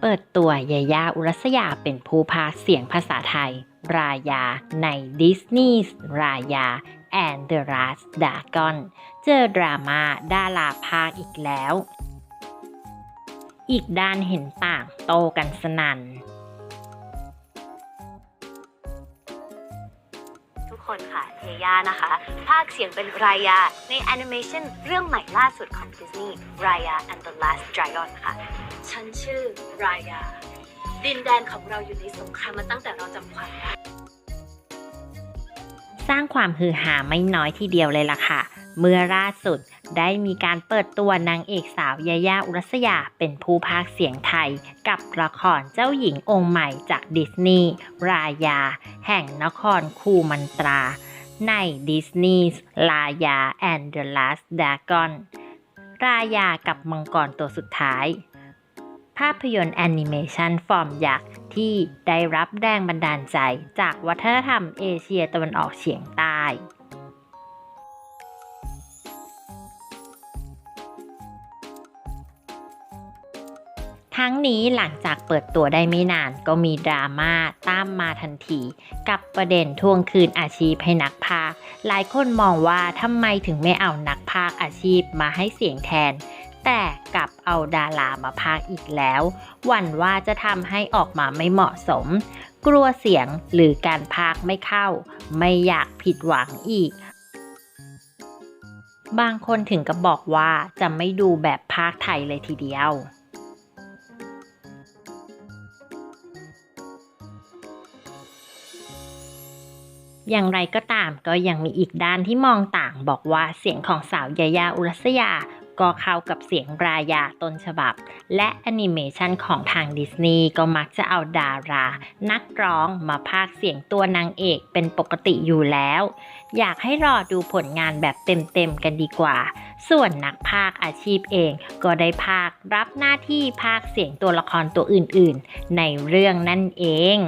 เปิดตัวยายาอุรัสยาเป็นผู้พาเสียงภาษาไทย รายาในดิสนีย์รายา and the Last Dragon เจอดราม่าดาราภาคอีกแล้ว อีกด้านเห็นต่างโตกันสนัน่น คนค่ะเทย่านะคะ ภาคเสียงเป็นรายาในแอนิเมชันเรื่องใหม่ล่าสุดของดิสนีย์รายา and the Last Dragon ค่ะ ฉันชื่อรายา ดินแดนของเราอยู่ในสงครามมาตั้งแต่เราจำความได้สร้างความฮือฮาไม่น้อยทีเดียวเลยล่ะค่ะ เมื่อล่าสุด ได้มีการเปิดตัวนางเอกสาวยายาอุรัสยาเป็นผู้พากเสียงไทย กับละครเจ้าหญิงองค์ใหม่จากดิสนีย์รายา แห่งนครคูมันตรา ในดิสนีย์ลายา and the Last Dragon รายากับมังกรตัวสุดท้าย ภาพยนตร์แอนิเมชันฟอร์มยักษ์ที่ได้รับแรงบันดาลใจจากวัฒนธรรมเอเชียตะวันออกเฉียงใต้ ทั้งนี้หลังจากเปิดตัวได้ไม่นานก็มีดราม่าตามมาทันที กับประเด็นทวงคืนอาชีพให้นักพาก หลายคนมองว่าทำไมถึงไม่เอานักพากอาชีพมาให้เสียงแทน แต่กลับเอาดารามาพากอีกแล้ว หวั่นว่าจะทำให้ออกมาไม่เหมาะสม กลัวเสียงหรือการพากไม่เข้า ไม่อยากผิดหวังอีกบางคนถึงกับบอกว่าจะไม่ดูแบบพากไทยเลยทีเดียว อย่างไรก็ตามก็ยังมีอีกด้านที่มองต่างบอกว่าเสียงของสาวยายาอุรัสยา ก็เข้ากับเสียงรายาต้นฉบับ และแอนิเมชันของทางดิสนีย์ก็มักจะเอาดารา นักร้องมาพากเสียงตัวนางเอกเป็นปกติอยู่แล้ว อยากให้รอดูผลงานแบบเต็มๆกันดีกว่า ส่วนนักพากอาชีพเองก็ได้พากรับหน้าที่พากเสียงตัวละครตัวอื่นๆ ในเรื่องนั่นเอง